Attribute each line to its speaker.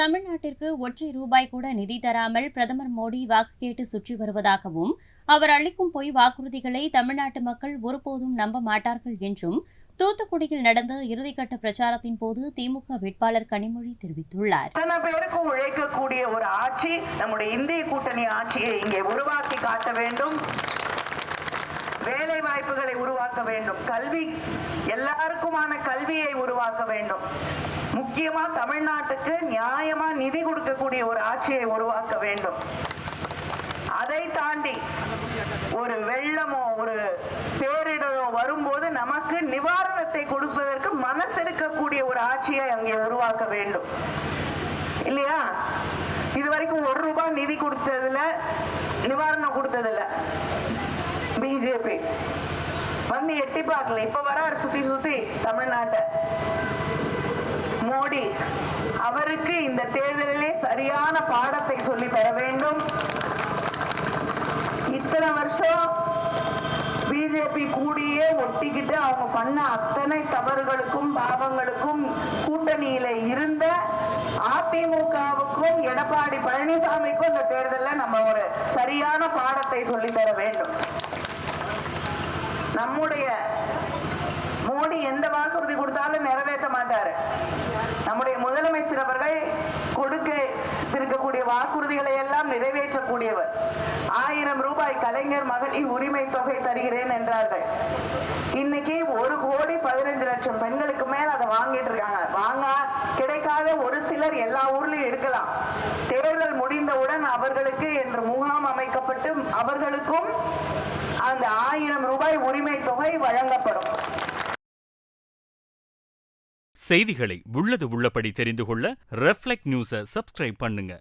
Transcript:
Speaker 1: தமிழ்நாட்டிற்கு ஒற்றை ரூபாய் கூட நிதி தராமல் பிரதமர் மோடி வாக்கு கேட்டு சுற்றி வருவதாகவும் அவர் அளிக்கும் பொய் வாக்குறுதிகளை தமிழ்நாட்டு மக்கள் ஒருபோதும் நம்ப மாட்டார்கள் என்றும் தூத்துக்குடியில் நடந்த இறுதிக்கட்ட பிரச்சாரத்தின் போது திமுக வேட்பாளர் கனிமொழி தெரிவித்துள்ளார்.
Speaker 2: பேருக்கும் உழைக்கக்கூடிய ஒரு ஆட்சி நம்முடைய இந்திய கூட்டணி ஆட்சியை இங்கே உருவாக்கி காட்ட வேண்டும். வேலை வாய்ப்புகளை உருவாக்க வேண்டும். கல்வி எல்லாருக்குமான கல்வியை உருவாக்க வேண்டும். முக்கியமா தமிழ்நாட்டுக்கு நியாயமா நிதி கொடுக்கக்கூடிய ஒரு ஆட்சியை உருவாக்க வேண்டும். அதை தாண்டி ஒரு வெள்ளமோ ஒரு பேரிடரோ வரும்போது நமக்கு நிவாரணத்தை கொடுப்பதற்கு மனசு இருக்கக்கூடிய ஒரு ஆட்சியை அங்கே உருவாக்க வேண்டும். இல்லையா? இது வரைக்கும் ஒரு ரூபாய் நிதி கொடுத்ததுல நிவாரணம் கொடுத்ததில்ல. பிஜேபி வந்து எட்டி பார்க்கல. இப்ப வராரு சுத்தி சுத்தி தமிழ்நாட்டை. மோடி அவருக்கு இந்த தேர்தலிலே சரியான பாடத்தை சொல்லி தர வேண்டும். இத்தனை வருஷம் பிஜேபி கூடியே ஒட்டிக்கிட்டு அவங்க பண்ண அத்தனை தவறுகளுக்கும் பாவங்களுக்கும் கூட்டணியில இருந்த அதிமுகவுக்கும் எடப்பாடி பழனிசாமிக்கும் இந்த தேர்தலில் நம்ம ஒரு சரியான பாடத்தை சொல்லி தர வேண்டும். நம்முடைய மோடி எந்த வாக்குறுதி கொடுத்தாலும் நிறைவேற்ற மாட்டாரு. நம்முடைய முதலமைச்சர் அவர்கள் கொடுக்க இருக்கக்கூடிய வாக்குறுதிகளை எல்லாம் நிறைவேற்றக்கூடியவர். ஆயிரம் ரூபாய் கலைஞர் மகளிர் உரிமை தொகை தருகிறேன் என்றார்கள். இன்னைக்கு ஒரு கோடி பதினஞ்சு லட்சம் பெண்களுக்கு மேல் அதை வாங்கிட்டு இருக்காங்க. வாங்க கிடைக்காத ஒரு சிலர் எல்லா ஊர்லயும் இருக்கலாம். தேர்தல் முடிந்தவுடன் அவர்களுக்கு என்று முகாம் அமைக்கப்பட்டு அவர்களுக்கும் அந்த ஆயிரம் ரூபாய் உரிமை தொகை வழங்கப்படும்.
Speaker 3: செய்திகளை உள்ளது உள்ளபடி தெரிந்து கொள்ள ரெஃப்ளெக்ட் நியூஸை சப்ஸ்கிரைப் பண்ணுங்க.